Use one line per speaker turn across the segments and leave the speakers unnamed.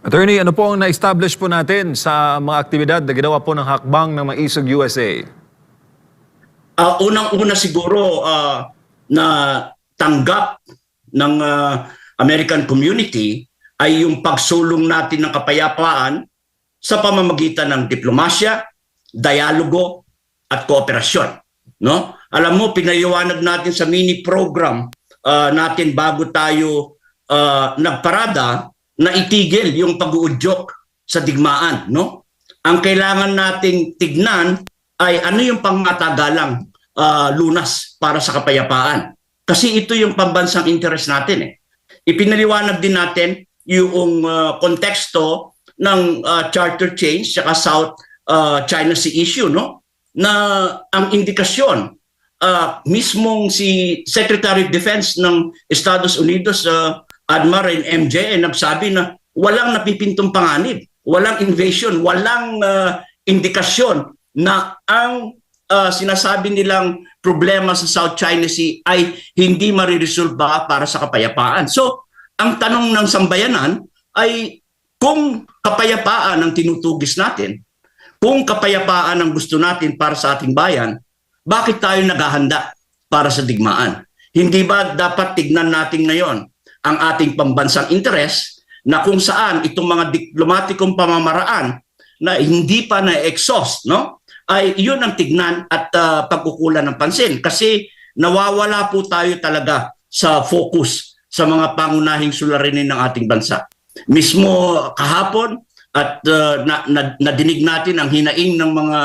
Attorney, ano po ang na-establish po natin sa mga aktibidad na ginawa po ng hakbang ng Maisog USA?
Ah, unang-una siguro ah, na tanggap ng ah, American community ay yung pagsulong natin ng kapayapaan sa pamamagitan ng diplomasya, dialogo at kooperasyon. No? Alam mo, pinaliwanag natin sa mini program ah, natin bago tayo ah, nagparada na itigil yung pag-uudyok sa digmaan. No? Ang kailangan nating tignan ay ano yung pangmatagalang ah, lunas para sa kapayapaan. Kasi ito yung pambansang interest natin eh. Ipinaliwanag din natin yung ah, konteksto ng ah, charter change saka South ah, China Sea issue no na ang indikasyon ah, mismong si Secretary of Defense ng Estados Unidos uh, Admiral MJ ay nagsabi na walang napipintong panganib, walang invasion, walang ah, indikasyon na ang ah, sinasabi nilang problema sa South China Sea ay hindi mariresolba para sa kapayapaan. So, ang tanong ng sambayanan ay kung kapayapaan ang tinutugis natin, kung kapayapaan ang gusto natin para sa ating bayan, bakit tayo naghahanda para sa digmaan? Hindi ba dapat tignan natin ngayon ang ating pambansang interes na kung saan itong mga diplomatikong pamamaraan na hindi pa na-exhaust, no? ay yun ang tignan at ah, pagkukulan ng pansin. Kasi nawawala po tayo talaga sa focus sa mga pangunahing suliranin ng ating bansa. Mismo kahapon at uh, na, na, natin ang hinaing ng mga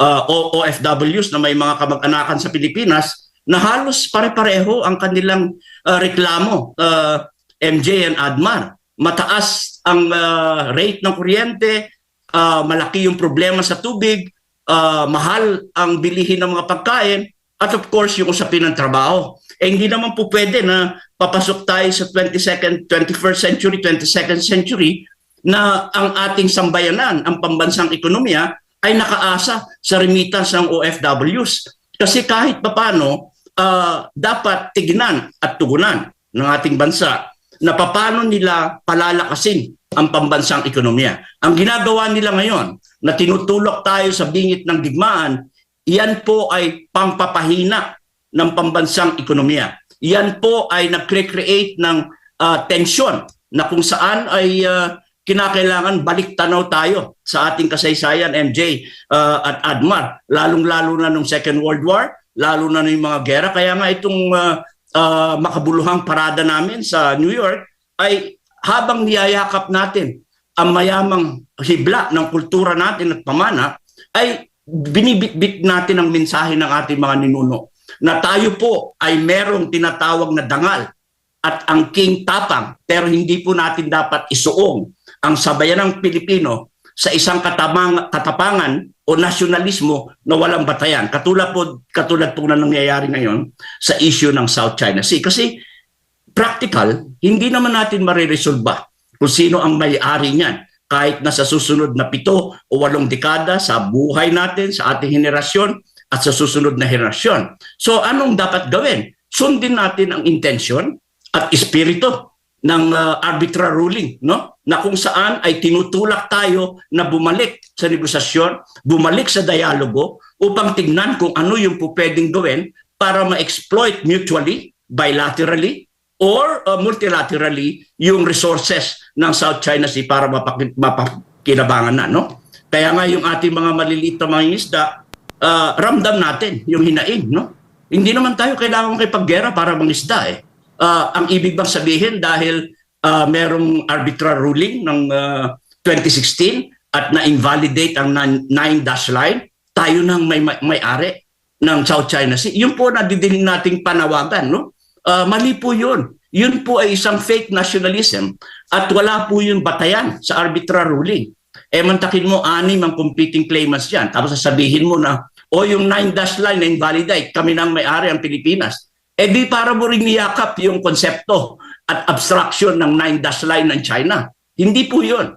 uh, O- OFWs na may mga kamag-anakan sa Pilipinas na halos pare-pareho ang kanilang uh, reklamo, uh, MJ and Admar. Mataas ang uh, rate ng kuryente, uh, malaki yung problema sa tubig, uh, mahal ang bilihin ng mga pagkain, at of course yung usapin ng trabaho. Eh hindi naman po pwede na papasok tayo sa 22nd, 21st century, 22nd century na ang ating sambayanan, ang pambansang ekonomiya ay nakaasa sa remittance ng OFWs. Kasi kahit papano, ah, dapat tignan at tugunan ng ating bansa na paano nila palalakasin ang pambansang ekonomiya. Ang ginagawa nila ngayon na tinutulok tayo sa bingit ng digmaan, iyan po ay pangpapahina ng pambansang ekonomiya. Yan po ay nagcre-create ng ah, tension na kung saan ay ah, kinakailangan balik tanaw tayo sa ating kasaysayan, MJ ah, at Admar. Lalong-lalo na nung Second World War, lalo na nung mga gera. Kaya nga itong ah, ah, makabuluhang parada namin sa New York ay habang niyayakap natin ang mayamang hibla ng kultura natin at pamana, ay binibitbit natin ang mensahe ng ating mga ninuno na tayo po ay merong tinatawag na dangal at ang king tapang pero hindi po natin dapat isuong ang sabayanang Pilipino sa isang katamang, katapangan o nasyonalismo na walang batayan. Katulad po, katulad po na nangyayari ngayon sa issue ng South China Sea. Kasi practical, hindi naman natin mariresolba kung sino ang may-ari niyan. Kahit na sa susunod na pito o walong dekada sa buhay natin, sa ating henerasyon at sa susunod na henerasyon. So anong dapat gawin? Sundin natin ang intention at espiritu ng uh, arbitral ruling no na kung saan ay tinutulak tayo na bumalik sa negosasyon, bumalik sa dialogo upang tignan kung ano yung po pwedeng gawin para ma-exploit mutually, bilaterally, or uh, multilaterally yung resources ng South China Sea para mapaki- mapakinabangan na. No? Kaya nga yung ating mga maliliit na mga isda, uh, ramdam natin yung hinaing. No? Hindi naman tayo kailangan makipaggera para mangisda eh. Uh, ang ibig bang sabihin dahil uh, merong arbitral ruling ng uh, 2016 at na-invalidate ang 9-dash line, tayo nang may, may, may-ari ng South China Sea. Yun po nadidinig nating panawagan. No? Uh, mali po yun. Yun po ay isang fake nationalism at wala po yung batayan sa arbitral ruling. Eh mantakin mo, anim ang competing claimants yan. Tapos sasabihin mo na, o yung 9-dash line na invalidate, kami nang may-ari ang Pilipinas. Eh di para mo rin niyakap yung konsepto at abstraction ng 9-dash line ng China. Hindi po yun.